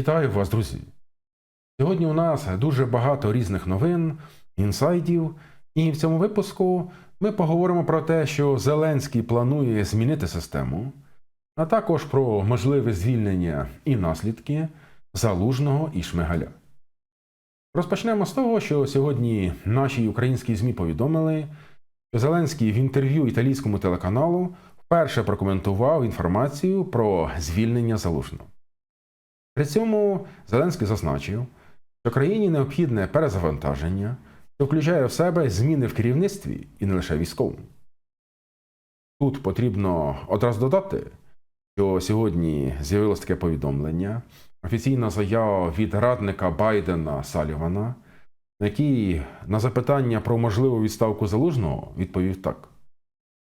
Вітаю вас, друзі! Сьогодні у нас дуже багато різних новин, інсайдів, і в цьому випуску ми поговоримо про те, що Зеленський планує змінити систему, а також про можливе звільнення і наслідки Залужного і Шмигаля. Розпочнемо з того, що сьогодні наші українські ЗМІ повідомили, що Зеленський в інтерв'ю італійському телеканалу вперше прокоментував інформацію про звільнення Залужного. При цьому Зеленський зазначив, що країні необхідне перезавантаження, що включає в себе зміни в керівництві і не лише військовому. Тут потрібно одразу додати, що сьогодні з'явилось таке повідомлення, офіційна заява від радника Байдена Салівана, який на запитання про можливу відставку залужного відповів так,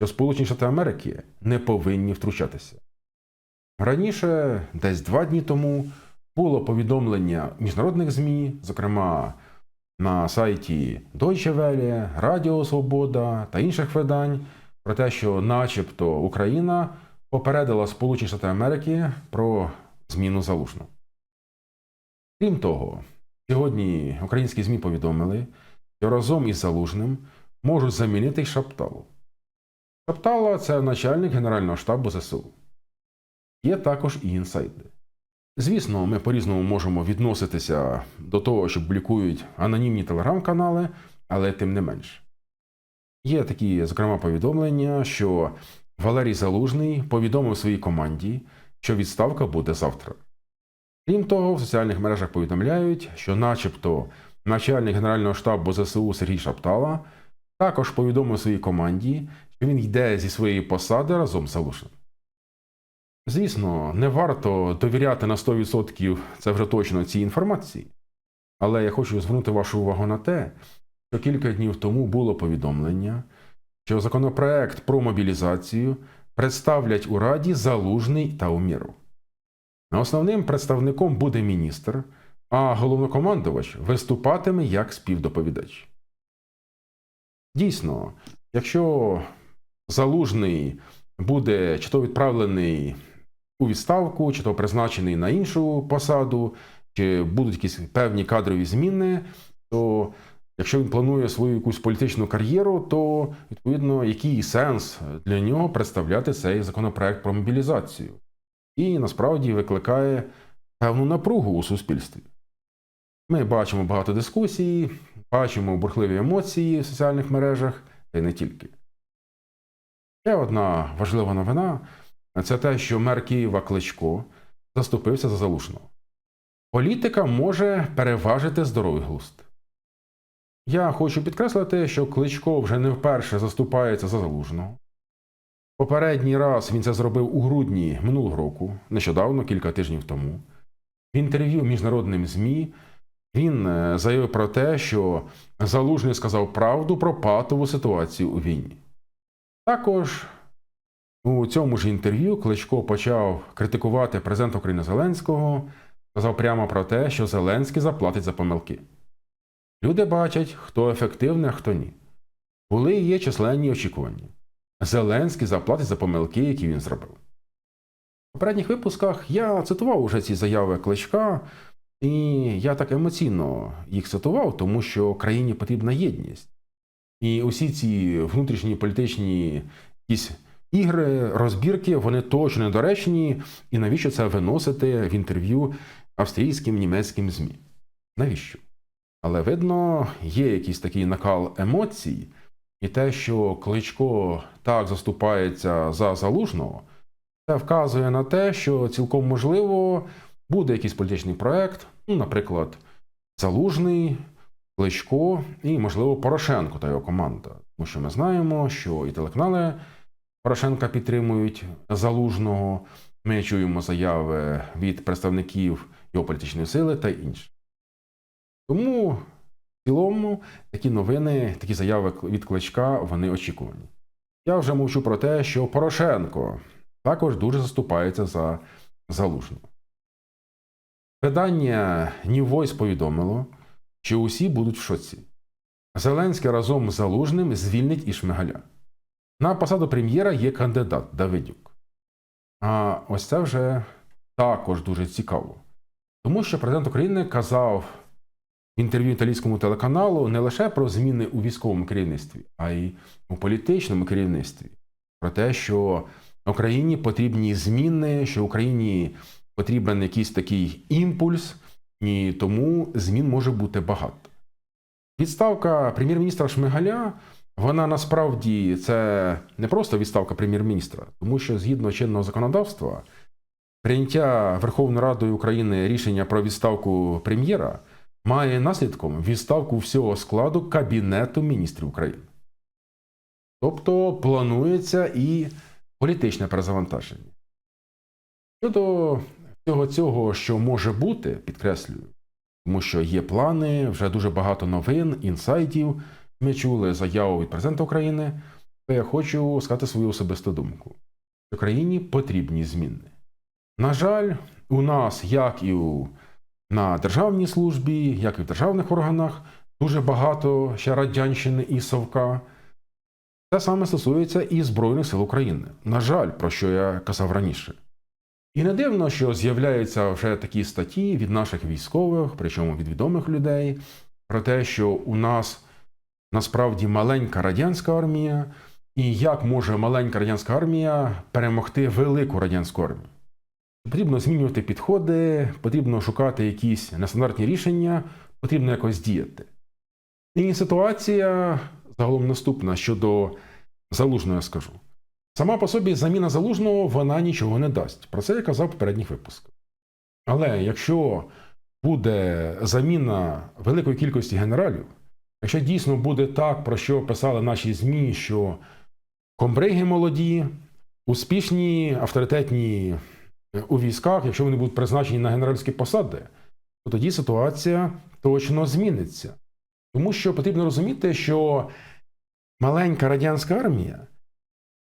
що Сполучені Штати Америки не повинні втручатися. Раніше, десь два дні тому, було повідомлення міжнародних ЗМІ, зокрема на сайті Deutsche Welle, Радіо Свобода та інших видань, про те, що, начебто, Україна попередила Сполучені Штати Америки про зміну залужного. Крім того, сьогодні українські ЗМІ повідомили, що разом із залужним можуть замінити Шапталу. Шаптала це начальник Генерального штабу ЗСУ. Є також і інсайди. Звісно, ми по-різному можемо відноситися до того, що публікують анонімні телеграм-канали, але тим не менш. Є такі, зокрема, повідомлення, що Валерій Залужний повідомив своїй команді, що відставка буде завтра. Крім того, в соціальних мережах повідомляють, що, начебто, начальник Генерального штабу ЗСУ Сергій Шаптала також повідомив своїй команді, що він йде зі своєї посади разом з Залужним. Звісно, не варто довіряти на 100% це вже точно цій інформації. Але я хочу звернути вашу увагу на те, що кілька днів тому було повідомлення, що законопроект про мобілізацію представлять у Раді Залужний та Уміров. Основним представником буде міністр, а головнокомандувач виступатиме як співдоповідач. Дійсно, якщо залужний буде чи то відправлений у відставку, чи то призначений на іншу посаду, чи будуть якісь певні кадрові зміни, то якщо він планує свою якусь політичну кар'єру, то відповідно який сенс для нього представляти цей законопроект про мобілізацію? І насправді викликає певну напругу у суспільстві. Ми бачимо багато дискусій, бачимо бурхливі емоції в соціальних мережах, та й не тільки. Ще одна важлива новина це те, що мер Києва Кличко заступився за залужного. Політика може переважити здоровий глузд. Я хочу підкреслити, що Кличко вже не вперше заступається за залужного. Попередній раз він це зробив у грудні минулого року, нещодавно, кілька тижнів тому. В інтерв'ю міжнародним ЗМІ він е, заявив про те, що Залужний сказав правду про патову ситуацію у війні. Також у цьому ж інтерв'ю Кличко почав критикувати президента України Зеленського, сказав прямо про те, що Зеленський заплатить за помилки. Люди бачать, хто ефективний, а хто ні. Були і є численні очікування. Зеленський заплатить за помилки, які він зробив. У попередніх випусках я цитував уже ці заяви Кличка, і я так емоційно їх цитував, тому що країні потрібна єдність. І усі ці внутрішні політичні якісь ігри, розбірки, вони точно недоречні, і навіщо це виносити в інтерв'ю австрійським німецьким ЗМІ? Навіщо? Але видно, є якийсь такий накал емоцій, і те, що Кличко так заступається за залужного, це вказує на те, що цілком можливо буде якийсь політичний проект, ну, наприклад, Залужний, Кличко і, можливо, Порошенко та його команда. Тому що ми знаємо, що і телеканали Порошенка підтримують залужного. Ми чуємо заяви від представників його політичної сили та інше. Тому в цілому такі новини, такі заяви від кличка, вони очікувані. Я вже мовчу про те, що Порошенко також дуже заступається за залужного. Видання Voice повідомило, що усі будуть в шоці. Зеленський разом з залужним звільнить і Шмигаля. На посаду прем'єра є кандидат Давидюк. А ось це вже також дуже цікаво. Тому що президент України казав в інтерв'ю італійському телеканалу не лише про зміни у військовому керівництві, а й у політичному керівництві. Про те, що Україні потрібні зміни, що Україні потрібен якийсь такий імпульс, і тому змін може бути багато. Відставка прем'єр-міністра Шмигаля, вона насправді це не просто відставка прем'єр-міністра, тому що згідно чинного законодавства, прийняття Верховною Радою України рішення про відставку прем'єра має наслідком відставку всього складу Кабінету міністрів України. Тобто планується і політичне перезавантаження. Щодо всього цього, що може бути, підкреслюю, тому що є плани, вже дуже багато новин, інсайтів. Ми чули заяву від президента України, то я хочу сказати свою особисту думку. Україні потрібні зміни. На жаль, у нас, як і у, на державній службі, як і в державних органах, дуже багато ще радянщини і совка. Те саме стосується і Збройних сил України. На жаль, про що я казав раніше. І не дивно, що з'являються вже такі статті від наших військових, причому від відомих людей, про те, що у нас насправді маленька радянська армія, і як може маленька радянська армія перемогти велику радянську армію. Потрібно змінювати підходи, потрібно шукати якісь нестандартні рішення, потрібно якось діяти. І ситуація загалом наступна щодо залужного, я скажу. Сама по собі заміна залужного вона нічого не дасть. Про це я казав в попередніх випусках. Але якщо буде заміна великої кількості генералів, якщо дійсно буде так, про що писали наші ЗМІ, що комбриги молоді, успішні, авторитетні у військах, якщо вони будуть призначені на генеральські посади, то тоді ситуація точно зміниться. Тому що потрібно розуміти, що маленька радянська армія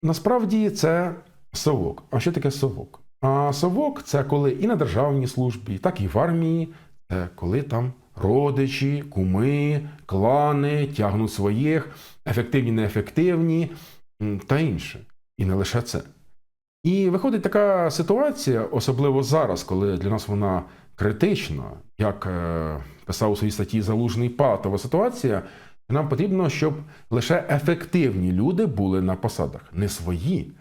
насправді це совок. А що таке совок? А совок це коли і на державній службі, так і в армії, це коли там родичі, куми, клани тягнуть своїх, ефективні, неефективні та інше. І не лише це. І виходить така ситуація, особливо зараз, коли для нас вона критична, як е, писав у своїй статті залужний патова ситуація. Нам потрібно, щоб лише ефективні люди були на посадах, не свої,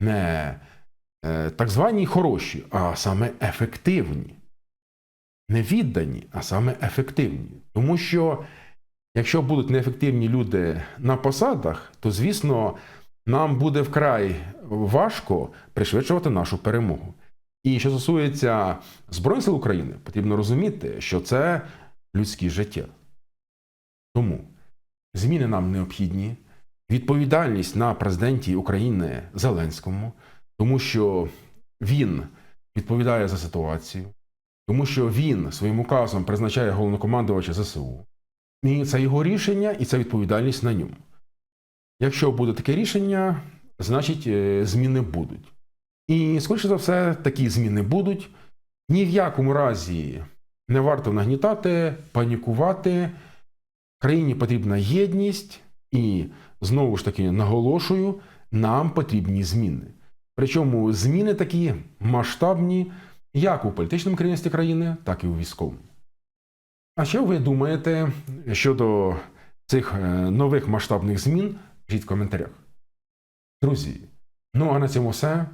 не е, так звані хороші, а саме ефективні. Не віддані, а саме ефективні. Тому що якщо будуть неефективні люди на посадах, то, звісно, нам буде вкрай важко пришвидшувати нашу перемогу. І що стосується Збройних сил України, потрібно розуміти, що це людське життя. Тому зміни нам необхідні, відповідальність на президенті України Зеленському, тому що він відповідає за ситуацію, тому що він своїм указом призначає головнокомандувача ЗСУ. І це його рішення, і це відповідальність на ньому. Якщо буде таке рішення, значить е, зміни будуть. І, скоріше за все, такі зміни будуть. Ні в якому разі не варто нагнітати, панікувати. Країні потрібна єдність, і знову ж таки наголошую, нам потрібні зміни. Причому зміни такі масштабні, як у політичному керівництві країни, так і у військовому. А що ви думаєте щодо цих е, нових масштабних змін? Пишіть в коментарях. Друзі, ну а на цьому все.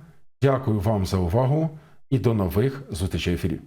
Дякую вам за увагу і до нових зустрічей в ефірі.